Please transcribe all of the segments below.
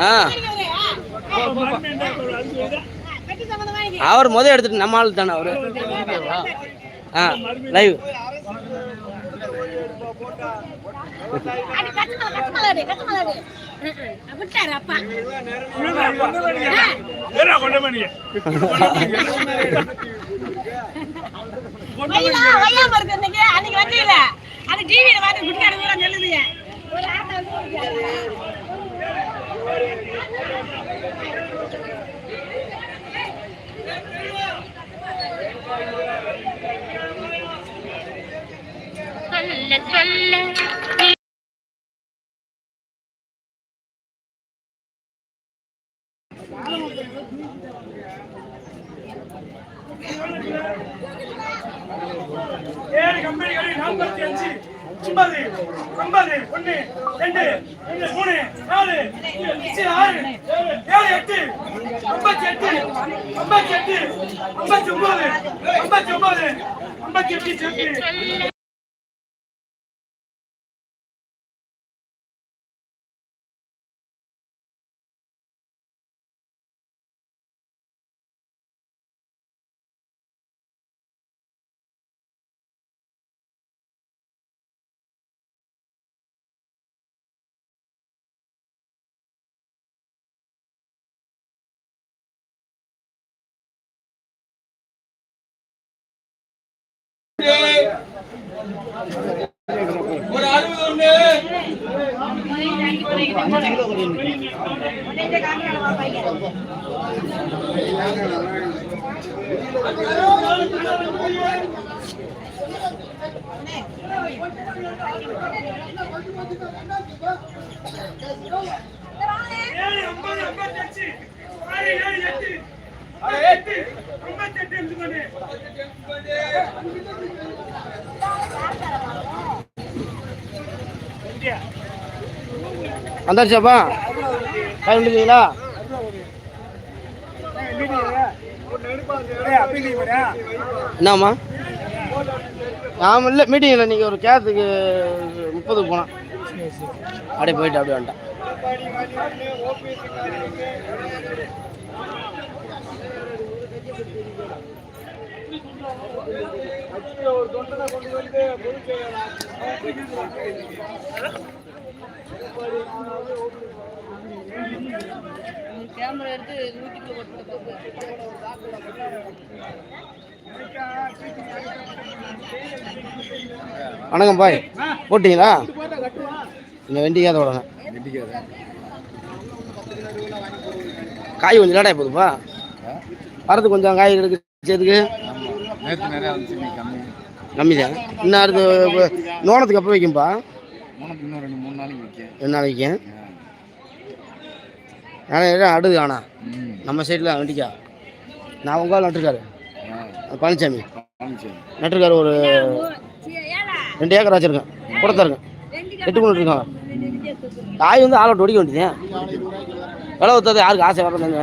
ஆ அவர். முத எடுத்துட்டு நம்ம ஆள் தானே அவரு. ஆ லைவ். அன்னைக்கு வந்தீங்கல்ல, அது டிவியில வந்து பார்த்து குட்டிக்கார பூரா சொல்லுதுங்க. ஒரு ஆட்டை சொல்ல சொல்ல Hello. ஏழு ஐம்பது ஐம்பத்தி ஏழு எட்டு. எட்டு ஐம்பத்தி எழுதுமணி வந்தாச்சாப்பா? கை விட்டுங்களா என்னம்மா? ஆமாம் இல்லை மீட்டிங்கில் நீங்கள் ஒரு கேத்துக்கு முப்பதுக்கு போனேன் அப்படியே போயிட்டு அப்படியே வந்துட்டேன் வணக்கம் பாய். போட்டிங்களா? இந்த வெண்டிக்காத விடணும் காய் கொஞ்சம் லேட்டாக போகுதுப்பா. வரது கொஞ்சம் காய் இன்னைக்கு கம்மி. தான் இன்னும் அடுத்து நோனத்துக்கு எப்போ வைக்கும்பா. இன்னும் ரெண்டு மூணு நாளைக்கு விற்க அடுது ஆனா நம்ம சைடில் வெண்டிக்கா நான் உங்கள் நட்டுருக்காரு பழனிசாமி நட்டுருக்காரு ஒரு ரெண்டு ஏக்கர் வச்சுருக்கேன் கொடுத்தாருங்க எட்டு கொண்டு இருக்காங்க காய் வந்து ஆளோட்டு ஒடிக்க வேண்டியது விலை ஊற்றது யாருக்கு ஆசை வர்றதுங்க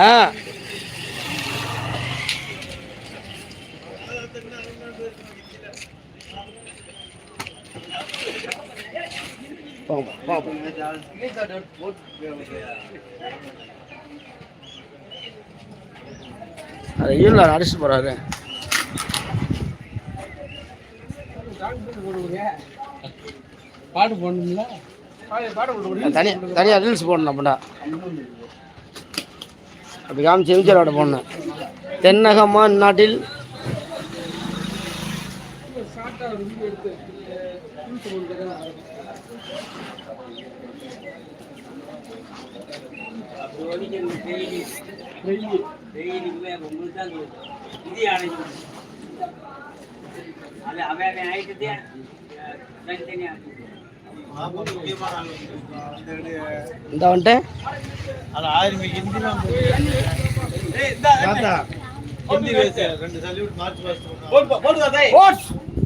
Ah. ஈரில் அடிச்சுட்டு போகிறாரு பாட்டு போடணும்ல? தனியாக தனியாக ரீல்ஸ் போடணும் அப்படின்னா அப்படி காமிச்சு எம்ஜிஆரோட போடணும். தென்னகமா நாட்டில் இந்த வந்துட்டு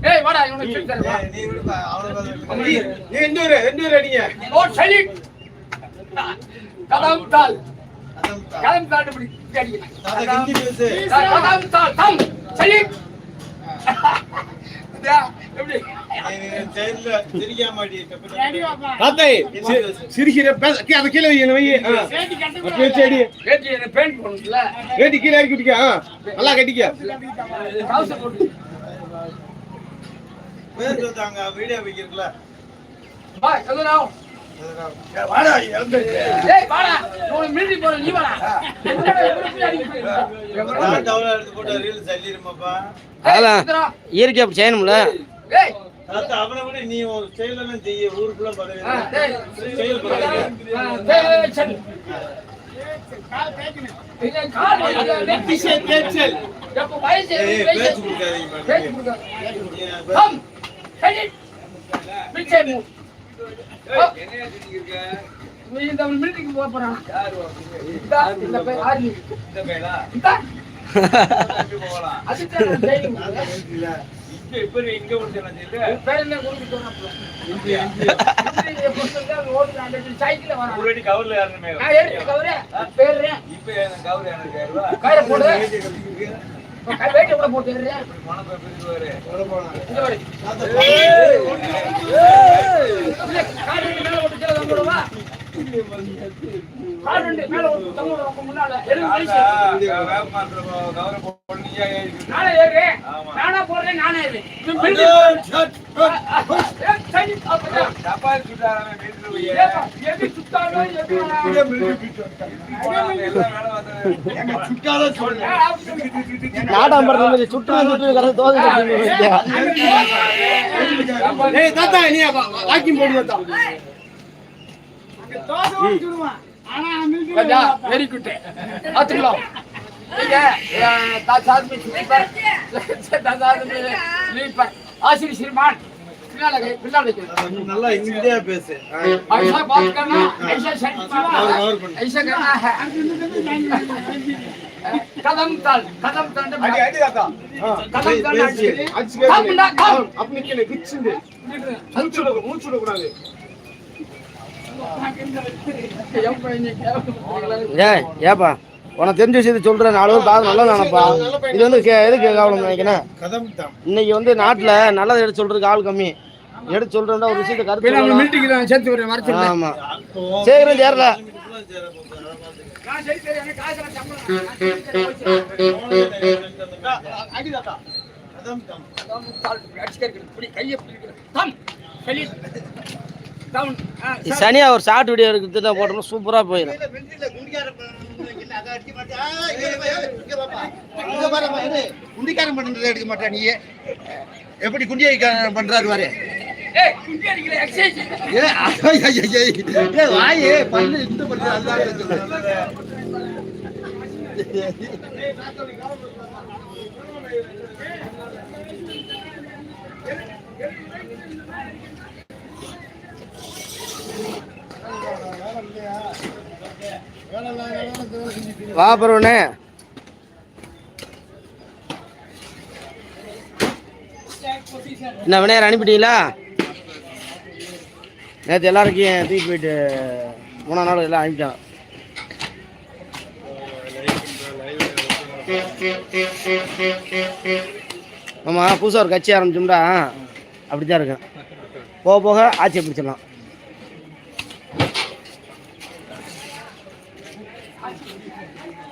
ஏய் வாடா இவனுக்கு சொல்லி தரேன் நீ எந்த ஊரு எந்த ஊரு அடிங்க? ஓ சரி கதம் தால் கதம் தால் என்ன பெயிண்ட் பண்ணல வேட்டி கீழே இறக்கி விட்டுக்க. நல்லா கட்டிக்க. கவுச போட்டு வா சொல்லுடா ஏய் வாடா உனக்கு மிலிட்டரி போற நீ போறீங்க அதெல்லாம் இயற்கை அப்படி செய்யணும்ல ஏய் நீ செயலெல்லாம் செய்ய ஊருக்குள்ள ஆ, நீ இந்த மிலிட்டரிக்கு போக போறான். இந்தா, இந்த பையன் ஆர்மி. இந்தா. பேர். பேரு. போட்டு நாடாம்பரத்தில் சுற்று சுற்று வைக்கியா. ஏய் தாத்தா நீ வாக்கிங் போடு தாத்தா. வெரி குட் பாத்துக்கலாம் நீங்க அஹ், தா- சாதனை ஸ்லீப்பர் சாதனை ஸ்லீப்பர் ஆசிரி ஸ்ரீமான் பின்னால கை பின்னால கை நல்லா இந்தியா பேசு ऐसा बात करना ऐसा सेट ऐसा करना है कदम तल कदम तल அடி அடி தாத்தா कदम तल அடிச்சு कम ना कम அப்படி கீழே கிச்சுண்டு மூச்சு விட மூச்சு விட கூடாது ஏய் ஏப்பா உனக்கு தெரிஞ்ச விஷயத்தை சொல்கிறேன் நாலு பேர் பார்க்க நல்லது நினைப்பா இது வந்து கே- எதுக்கு கவனம் நினைக்கிறேன் இன்னைக்கு வந்து நாட்டில் நல்லதை எடுத்து சொல்றதுக்கு ஆள் கம்மி எடுத்து சொல்றதா ஒரு விஷயத்தை கருத்து சேர்த்து வரேன் மறைச்சு ஆமா சேகரம் சேரல நான் சனியா ஒரு ஷார்ட் வீடியோ இருக்குது தான் போட்டோம்னா சூப்பரா போயிடும். குண்டிக்காரன் பண்றதை எடுக்க மாட்டா நீ. எப்படி ஐயா, ஐயா. ஏ வாயே பல்லு இந்த பல்லு அதுதான். வா பருவனே. என்ன வினையார் அனுப்பிட்டீங்களா? நேற்று எல்லாருக்கும் தூக்கி போயிட்டு மூணாம் நாள் எல்லாம் அனுப்பிட்டான். ஆமாம் புதுசாக ஒரு கட்சி ஆரம்பிச்சோம்டா. அப்படி தான் இருக்கும் போக போக ஆட்சியை பிடிச்சிடலாம். I think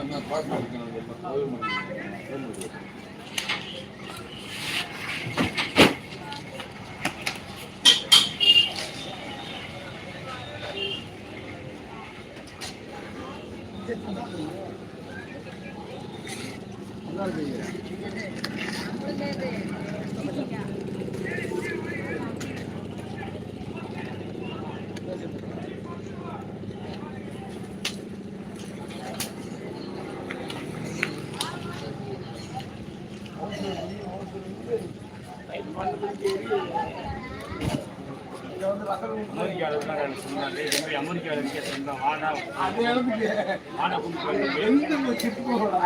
என்ன பார்க்க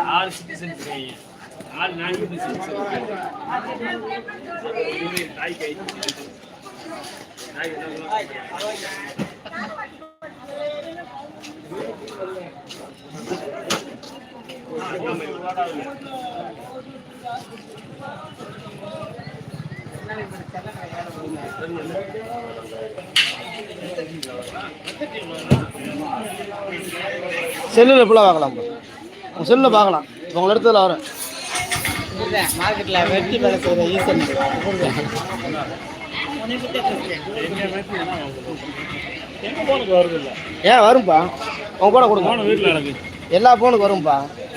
ஆறு சிட்டிசன்ஸ் ஆறு நான் தாய் கை. செல்லில் ஃபுல்லாக பார்க்கலாம் உங்கள் செல்லில் பார்க்கலாம். இப்போ உங்களை இடத்துல வரேன் மார்க்கெட்ல வெட்டி வேலை ஈசன் ஏன் வரும்பா? உங்க கூட கொடுங்க. வீட்டுல எல்லா ஃபோனுக்கு வரும்பா.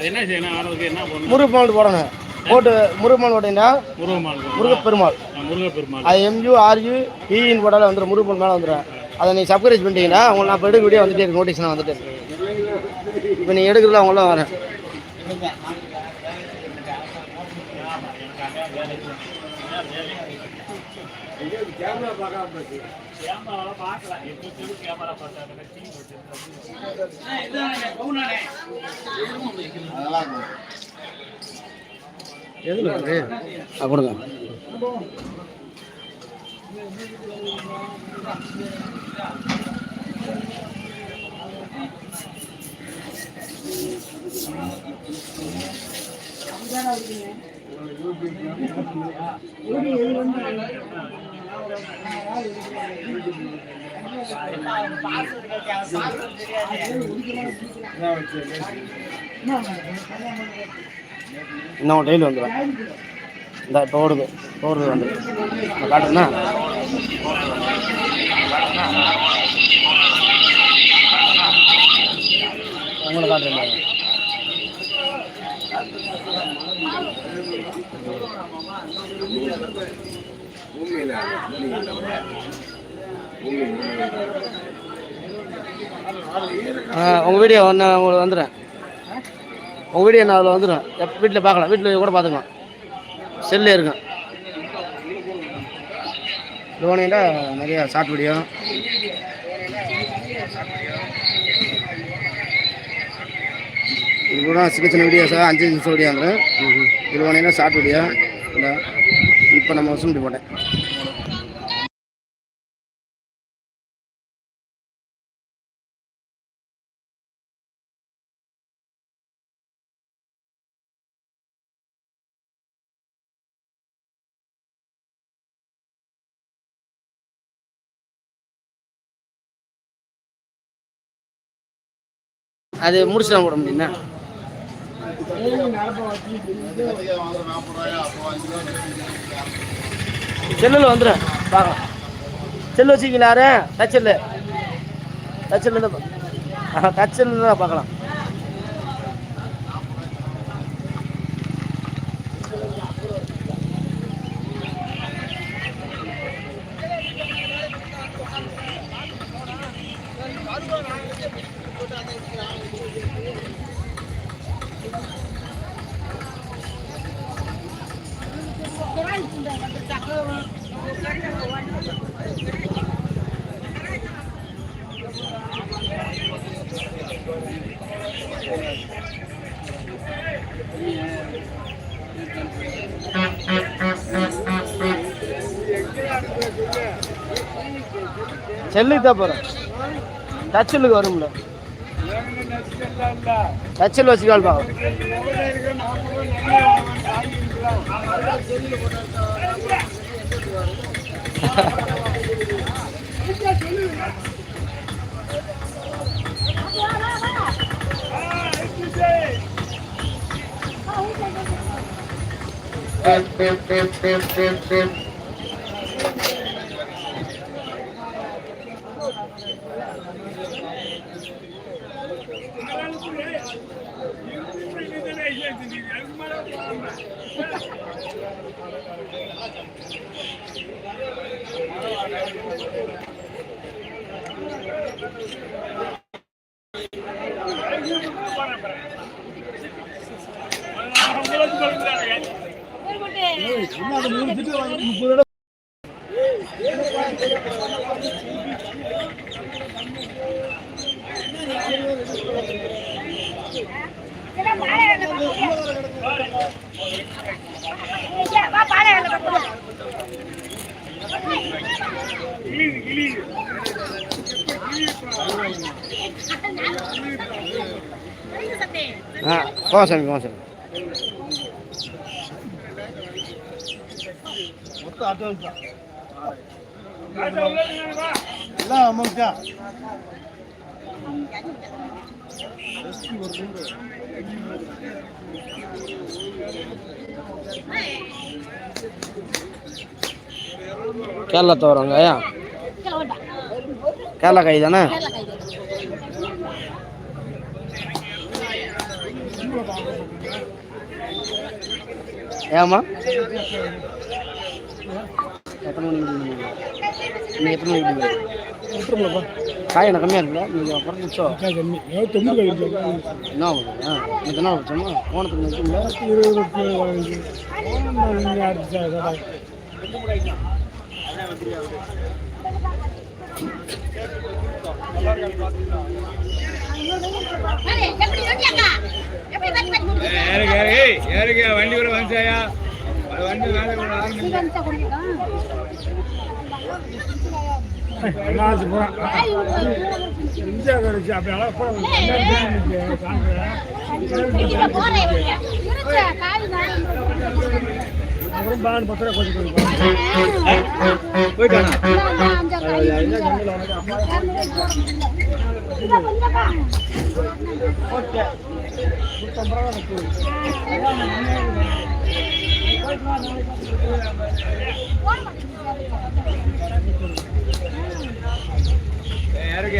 என்ன செய்யணும்? பண்ணணும் முருகப்பெருமாள் போடணும்? போட்டு முருகப்பெருமாள் போட்டீங்கன்னா முருகமான் முருகப்பெருமாள் முருகப்பெருமாள் அது எம்யூ ஆர்யூ இன்னு போட்டாலே வந்துடும் முருகப்பெருமாள் மேலே வந்துடும் அதை நீங்கள் சப்ஸ்கிரைப் பண்ணிட்டீங்கன்னா உங்களுக்கு நான் எடுக்க வீடியோ வந்துட்டே இருக்கு நோட்டீஸ்லாம் வந்துட்டு இருக்கு இப்போ நீங்கள் எடுக்கிறதுல அவங்களாம் வரேன். எதில் கொடுங்க. இன்னும் டெய்லி வந்துடும் இந்த இப்போ ஓடுது ஓடுது வந்து நான் காட்டுறேன்னா உங்களை காட்டுறேன் உங்கள் வீடியோ ஒன்று உங்களுக்கு வந்துடுறேன் உங்கள் வீடியோ நான் அதில் வந்துடுறேன் வீட்டில் பார்க்கலாம். வீட்டில் கூட பார்த்துக்கலாம். செல்லே இருக்கும் தோனியில் நிறைய ஷார்ட் வீடியோ இது கூட சின்ன சின்ன வீடியோஸாக அஞ்சு நிமிஷம் வீடியோ வந்துடும் இது வேணுன்னா ஷார்ட் வீடியோ இல்லை இப்போ நம்ம வசூல் போட்டேன். அது முடிச்சுலாம் போட முடியுண்ணா செல்லில் வந்துடும் பார்க்கலாம் செல்லு வச்சுக்கீங்களா யாரு? டச்சல்லு இல்லை டச் இல்லை தான் பார்க்கலாம். செல்லுக்கு தான் போகிறேன் டச்சிலுக்கு வரும்ல. டச்சில் வச்சுக்கால் பார்க்கலாம் ஆ போங்க சாமி போங்க சாமி. எல்லாம் அமௌண்ட் தான் கேரளா தவறாங்க கேரளா கை தானே ஏமா எத்தனை மணிக்கு முடியுங்க? நீ எத்தனை மணிக்கு முடியுங்க? காய் எனக்கு கம்மியாக இருக்குல்ல நீங்கள் குறைஞ்சிச்சோ என்ன ஆகுது ஆ இன்னைக்கு என்ன வச்சோமா நிற்குங்களா வண்டி கூட வந்துச்சாயா வண்டி வேலை கூட அப்புறம் பான் பத்திர கொஞ்சம் யாருக்கு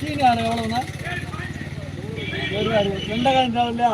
சீனி எவ்வளவுண்ணா? ஒரு அறுபது. வெண்டைக்காய் இல்லையா?